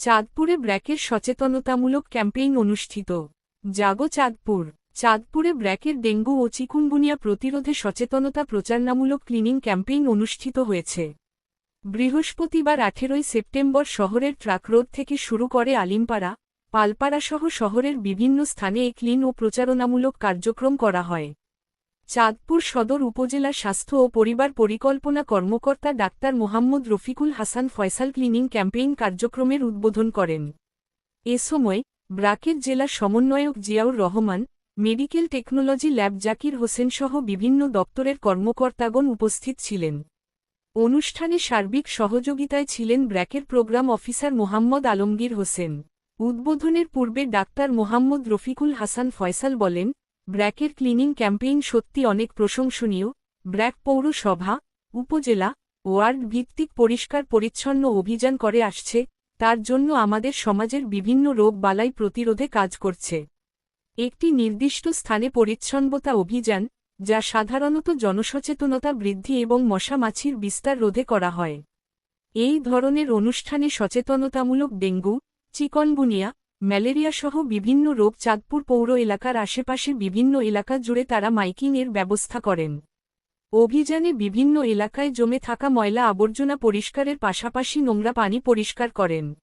চাঁদপুরে ব্র্যাকের সচেতনতামূলক ক্যাম্পেইন অনুষ্ঠিত। জাগো চাঁদপুর। চাঁদপুরে ব্র্যাকের ডেঙ্গু ও চিকুনগুনিয়া প্রতিরোধে সচেতনতা প্রচারণামূলক ক্লিনিং ক্যাম্পেইন অনুষ্ঠিত হয়েছে। বৃহস্পতিবার আঠেরোই সেপ্টেম্বর শহরের ট্রাক রোড থেকে শুরু করে আলিমপাড়া পালপাড়াসহ শহরের বিভিন্ন স্থানে এ ক্লিন ও প্রচারণামূলক কার্যক্রম করা হয়। চাঁদপুর সদর উপজেলা স্বাস্থ্য ও পরিবার পরিকল্পনা কর্মকর্তা doctor Mohammad Rafiqul Hasan Faisal cleaning campaign কার্যক্রমের উদ্বোধন করেন। এ সময় ব্রাকের জেলা সমন্বয়ক Ziaur Rahman, medical technology lab Zakir Hossain সহ বিভিন্ন দপ্তরের কর্মকর্তাগণ উপস্থিত ছিলেন। অনুষ্ঠানে সার্বিক সহযোগিতায় ছিলেন ব্র্যাকের প্রোগ্রাম অফিসার মোহাম্মদ আলমগীর হোসেন। উদ্বোধনের পূর্বে ডাক্তার মোহাম্মদ রফিকুল হাসান ফয়সাল বলেন ব্র্যাকের ক্লিনিং ক্যাম্পেইন সত্যি অনেক প্রশংসনীয়। ব্র্যাক পৌরসভা, উপজেলা, ওয়ার্ড ভিত্তিক পরিষ্কার পরিচ্ছন্ন অভিযান করে আসছে, তার জন্য আমাদের সমাজের বিভিন্ন রোগ বালাই প্রতিরোধে কাজ করছে। একটি নির্দিষ্ট স্থানে পরিচ্ছন্নতা অভিযান, যা সাধারণত জনসচেতনতা বৃদ্ধি এবং মশা মাছির বিস্তার রোধে করা হয়। এই ধরনের অনুষ্ঠানে সচেতনতামূলক ডেঙ্গু, চিকনগুনিয়া ম্যালেরিয়া সহ বিভিন্ন রোগ চাঁদপুর পৌর এলাকার আশেপাশে বিভিন্ন এলাকা জুড়ে তারা মাইকিংয়ের ব্যবস্থা করেন। অভিযানে বিভিন্ন এলাকায় জমে থাকা ময়লা আবর্জনা পরিষ্কারের পাশাপাশি নোংরা পানি পরিষ্কার করেন।